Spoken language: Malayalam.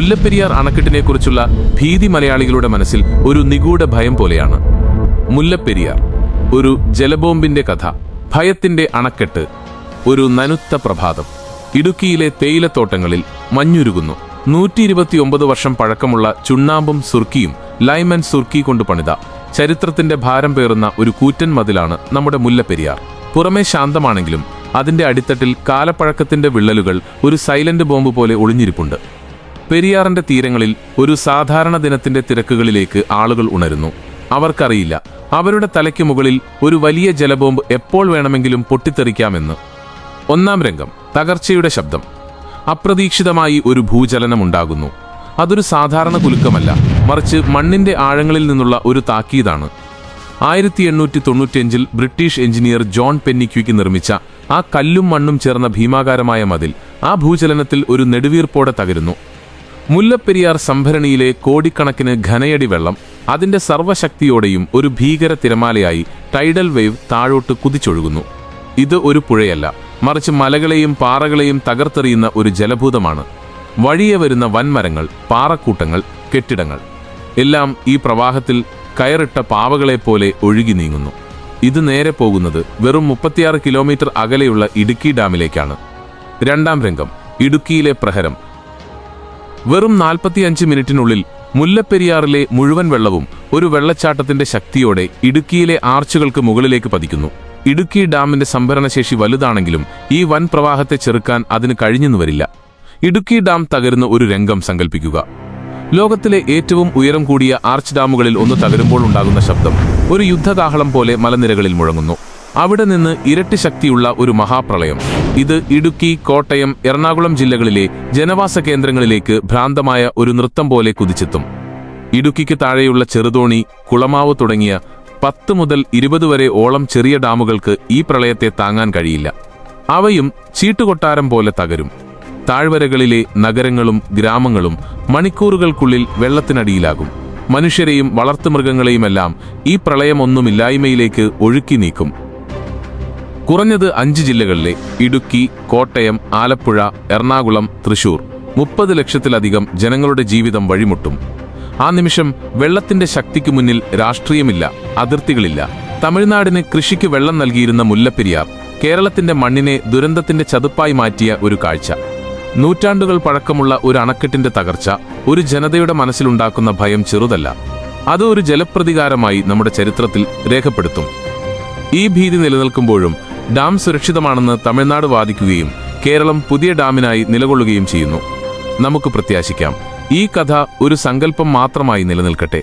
മുല്ലപ്പെരിയാർ അണക്കെട്ടിനെക്കുറിച്ചുള്ള ഭീതി മലയാളികളുടെ മനസ്സിൽ ഒരു നിഗൂഢ ഭയം പോലെയാണ്. മുല്ലപ്പെരിയാർ ഒരു ജലബോംബിന്റെ കഥ ഭയത്തിന്റെ അണക്കെട്ട് ഒരു നനുത്ത പ്രഭാതം. ഇടുക്കിയിലെ തേയിലത്തോട്ടങ്ങളിൽ മഞ്ഞുരുകുന്നു. നൂറ്റി ഇരുപത്തിയൊമ്പത് വർഷം പഴക്കമുള്ള ചുണ്ണാമ്പും സുർക്കിയും ലൈമൻ സുർക്കി കൊണ്ട് പണിത ചരിത്രത്തിന്റെ ഭാരം പേറുന്ന ഒരു കൂറ്റൻ മതിലാണ് നമ്മുടെ മുല്ലപ്പെരിയാർ. പുറമേ ശാന്തമാണെങ്കിലും അതിന്റെ അടിത്തട്ടിൽ കാലപ്പഴക്കത്തിന്റെ വിള്ളലുകൾ ഒരു സൈലന്റ് ബോംബ് പോലെ ഒളിഞ്ഞിരിപ്പുണ്ട്. പെരിയാറിന്റെ തീരങ്ങളിൽ ഒരു സാധാരണ ദിനത്തിന്റെ തിരക്കുകളിലേക്ക് ആളുകൾ ഉണരുന്നു. അവർക്കറിയില്ല അവരുടെ തലയ്ക്ക് മുകളിൽ ഒരു വലിയ ജലബോംബ് എപ്പോൾ വേണമെങ്കിലും പൊട്ടിത്തെറിക്കാമെന്ന്. ഒന്നാം രംഗം തകർച്ചയുടെ ശബ്ദം. അപ്രതീക്ഷിതമായി ഒരു ഭൂചലനം ഉണ്ടാകുന്നു അതൊരു സാധാരണ കുലുക്കമല്ല മറിച്ച് മണ്ണിന്റെ ആഴങ്ങളിൽ നിന്നുള്ള ഒരു താക്കീതാണ്. ആയിരത്തി എണ്ണൂറ്റി തൊണ്ണൂറ്റിയഞ്ചിൽ ബ്രിട്ടീഷ് എഞ്ചിനീയർ ജോൺ പെന്നിക്യൂക്ക് നിർമ്മിച്ച ആ കല്ലും മണ്ണും ചേർന്ന ഭീമാകാരമായ മതിൽ ആ ഭൂചലനത്തിൽ ഒരു നെടുവീർപ്പോടെ തകരുന്നു. മുല്ലപ്പെരിയാർ സംഭരണിയിലെ കോടിക്കണക്കിന് ഘനയടി വെള്ളം അതിന്റെ സർവശക്തിയോടെയും ഒരു ഭീകര തിരമാലയായി ടൈഡൽ വേവ് താഴോട്ട് കുതിച്ചൊഴുകുന്നു. ഇത് ഒരു പുഴയല്ല. മറിച്ച് മലകളെയും പാറകളെയും തകർത്തെറിയുന്ന ഒരു ജലഭൂതമാണ്. വഴിയെ വരുന്ന വൻമരങ്ങൾ പാറക്കൂട്ടങ്ങൾ കെട്ടിടങ്ങൾ. എല്ലാം ഈ പ്രവാഹത്തിൽ കയറിട്ട പാവകളെപ്പോലെ ഒഴുകി നീങ്ങുന്നു. ഇത് നേരെ പോകുന്നത് വെറും മുപ്പത്തിയാറ് കിലോമീറ്റർ അകലെയുള്ള ഇടുക്കി ഡാമിലേക്കാണ്. രണ്ടാം രംഗം ഇടുക്കിയിലെ പ്രഹരം വെറും നാൽപ്പത്തിയഞ്ച് മിനിറ്റിനുള്ളിൽ മുല്ലപ്പെരിയാറിലെ മുഴുവൻ വെള്ളവും ഒരു വെള്ളച്ചാട്ടത്തിന്റെ ശക്തിയോടെ ഇടുക്കിയിലെ ആർച്ചുകൾക്ക് മുകളിലേക്ക് പതിക്കുന്നു. ഇടുക്കി ഡാമിന്റെ സംഭരണശേഷി വലുതാണെങ്കിലും ഈ വൻ പ്രവാഹത്തെ ചെറുക്കാൻ അതിന് കഴിഞ്ഞെന്നു വരില്ല ഇടുക്കി ഡാം തകരുന്ന ഒരു രംഗം സങ്കല്പിക്കുക ലോകത്തിലെ ഏറ്റവും ഉയരം കൂടിയ ആർച്ച് ഡാമുകളിൽ ഒന്ന് തകരുമ്പോൾ ഉണ്ടാകുന്ന ശബ്ദം ഒരു യുദ്ധകാഹളം പോലെ മലനിരകളിൽ മുഴങ്ങുന്നു. അവിടെ നിന്ന് ഇരട്ടി ശക്തിയുള്ള ഒരു മഹാപ്രളയം. ഇത് ഇടുക്കി കോട്ടയം എറണാകുളം ജില്ലകളിലെ ജനവാസ കേന്ദ്രങ്ങളിലേക്ക് ഭ്രാന്തമായ ഒരു നൃത്തം പോലെ കുതിച്ചെത്തും. ഇടുക്കിക്ക് താഴെയുള്ള ചെറുതോണി കുളമാവ് തുടങ്ങിയ പത്ത് മുതൽ ഇരുപത് വരെ ഓളം ചെറിയ ഡാമുകൾക്ക് ഈ പ്രളയത്തെ താങ്ങാൻ കഴിയില്ല. അവയും ചീട്ടുകൊട്ടാരം പോലെ തകരും. താഴ്വരകളിലെ നഗരങ്ങളും ഗ്രാമങ്ങളും മണിക്കൂറുകൾക്കുള്ളിൽ വെള്ളത്തിനടിയിലാകും. മനുഷ്യരെയും വളർത്തുമൃഗങ്ങളെയുമെല്ലാം ഈ പ്രളയമൊന്നുമില്ലായ്മയിലേക്ക് ഒഴുക്കി നീക്കും. കുറഞ്ഞത് അഞ്ച് ജില്ലകളിലെ ഇടുക്കി കോട്ടയം ആലപ്പുഴ എറണാകുളം തൃശൂർ. മുപ്പത് ലക്ഷത്തിലധികം ജനങ്ങളുടെ ജീവിതം വഴിമുട്ടും. ആ നിമിഷം വെള്ളത്തിന്റെ ശക്തിക്ക് മുന്നിൽ രാഷ്ട്രീയമില്ല അതിർത്തികളില്ല. തമിഴ്നാടിന് കൃഷിക്ക് വെള്ളം നൽകിയിരുന്ന മുല്ലപ്പെരിയാർ കേരളത്തിന്റെ മണ്ണിനെ ദുരന്തത്തിന്റെ ചതുപ്പായി മാറ്റിയ ഒരു കാഴ്ച. നൂറ്റാണ്ടുകൾ പഴക്കമുള്ള ഒരു അണക്കെട്ടിന്റെ തകർച്ച ഒരു ജനതയുടെ മനസ്സിലുണ്ടാക്കുന്ന ഭയം ചെറുതല്ല. അത് ഒരു ജലപ്രതികാരമായി നമ്മുടെ ചരിത്രത്തിൽ രേഖപ്പെടുത്തും. ഈ ഭീതി നിലനിൽക്കുമ്പോഴും ഡാം സുരക്ഷിതമാണെന്ന് തമിഴ്നാട് വാദിക്കുകയും കേരളം പുതിയ ഡാമിനായി നിലകൊള്ളുകയും ചെയ്യുന്നു. നമുക്ക് പ്രത്യാശിക്കാം. ഈ കഥ ഒരു സങ്കല്പം മാത്രമായി നിലനിൽക്കട്ടെ.